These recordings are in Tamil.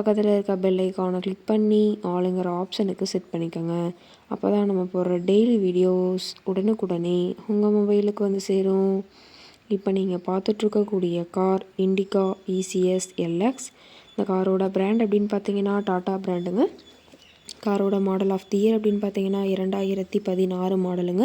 பக்கத்தில் இருக்க பெல் ஐக்கானை கிளிக் பண்ணி ஆளுங்கிற ஆப்ஷனுக்கு செட் பண்ணிக்கோங்க. அப்போ தான் நம்ம போடுற டெய்லி வீடியோஸ் உடனுக்குடனே உங்கள் மொபைலுக்கு வந்து சேரும். இப்போ நீங்கள் பார்த்துட்ருக்கக்கூடிய கார் இண்டிகா இசிஎஸ் எல்எக்ஸ் இந்த காரோட பிராண்ட் அப்படின்னு பார்த்தீங்கன்னா டாட்டா பிராண்டுங்க காரோட மாடல் ஆஃப் தி இயர் அப்படின்னு பார்த்தீங்கன்னா இரண்டாயிரத்தி பதினாறு மாடலுங்க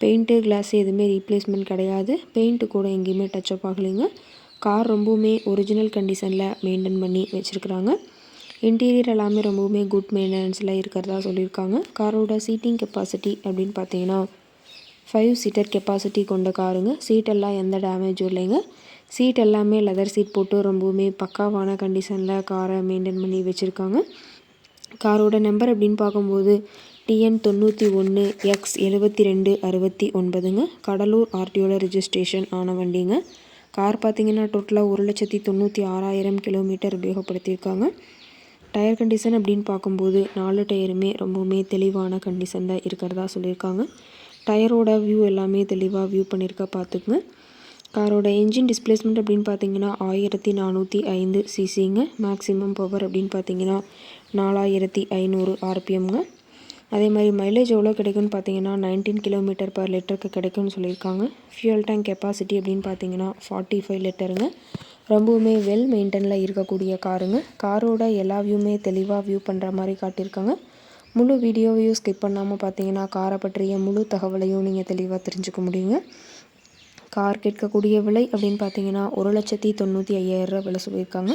பெயிண்ட்டு கிளாஸ் எதுவுமே ரீப்ளேஸ்மெண்ட் கிடையாது. பெயிண்ட்டு கூட எங்கேயுமே டச்சப் ஆகலைங்க. கார் ரொம்பவுமே ஒரிஜினல் கண்டிஷனில் மெயின்டைன் பண்ணி வச்சுருக்குறாங்க. இன்டீரியர் எல்லாமே ரொம்பவுமே குட் மெயின்டெனன்ஸில் இருக்கிறதா சொல்லியிருக்காங்க. காரோட சீட்டிங் கெப்பாசிட்டி அப்படின்னு பார்த்தீங்கன்னா ஃபைவ் சீட்டர் கெப்பாசிட்டி கொண்ட காருங்க சீட்டெல்லாம் எந்த டேமேஜும் இல்லைங்க. சீட் எல்லாமே லெதர் சீட் போட்டு ரொம்பவுமே பக்காவான கண்டிஷனில் காரை மெயின்டைன் பண்ணி வச்சுருக்காங்க. காரோட நம்பர் அப்படின்னு பார்க்கும்போது டிஎன் தொண்ணூற்றி ஒன்று எக்ஸ் எழுபத்தி ரெண்டு அறுபத்தி ஒன்பதுங்க கடலூர் ஆர்டிஓவில் ரிஜிஸ்ட்ரேஷன் ஆன வண்டிங்க. கார் பார்த்திங்கன்னா டோட்டலாக ஒரு லட்சத்தி தொண்ணூற்றி ஆறாயிரம் கிலோமீட்டர் உபயோகப்படுத்தியிருக்காங்க. டயர் கண்டிஷன் அப்படின்னு பார்க்கும்போது நாலு டயருமே ரொம்பவுமே தெளிவான கண்டிஷன் தான் இருக்கிறதா சொல்லியிருக்காங்க. டயரோட வியூ எல்லாமே தெளிவாக வியூ பண்ணியிருக்க பார்த்துக்குங்க. காரோட என்ஜின் டிஸ்பிளேஸ்மெண்ட் அப்படின்னு பார்த்தீங்கன்னா ஆயிரத்தி நானூற்றி ஐந்து சிசிங்க மேக்ஸிமம் பவர் அப்படின்னு பார்த்தீங்கன்னா நாலாயிரத்தி ஐநூறு ஆர்பிஎம்ங்க அதே மாதிரி மைலேஜ் எவ்வளோ கிடைக்கும்னு பார்த்தீங்கன்னா நைன்டீன் கிலோமீட்டர் பர் லிட்டருக்கு கிடைக்கும்னு சொல்லியிருக்காங்க. ஃபியூல் டேங்க் கெப்பாசிட்டி அப்படின்னு பார்த்தீங்கன்னா ஃபார்ட்டி ஃபைவ் லிட்டருங்க ரொம்பவுமே வெல் மெயின்டெனில் இருக்கக்கூடிய காருங்க. காரோட எல்லா வியூமே தெளிவாக வியூ பண்ணுற மாதிரி காட்டியிருக்காங்க. முழு வீடியோவையும் ஸ்கிப் பண்ணாமல் பார்த்தீங்கன்னா காரை பற்றிய முழு தகவலையும் நீங்கள் தெளிவாக தெரிஞ்சுக்க முடியுங்க. கார் கேட்கக்கூடிய விலை அப்படின்னு பார்த்தீங்கன்னா ஒரு லட்சத்தி தொண்ணூற்றி ஐயாயிரரூவா விலை சொல்லியிருக்காங்க.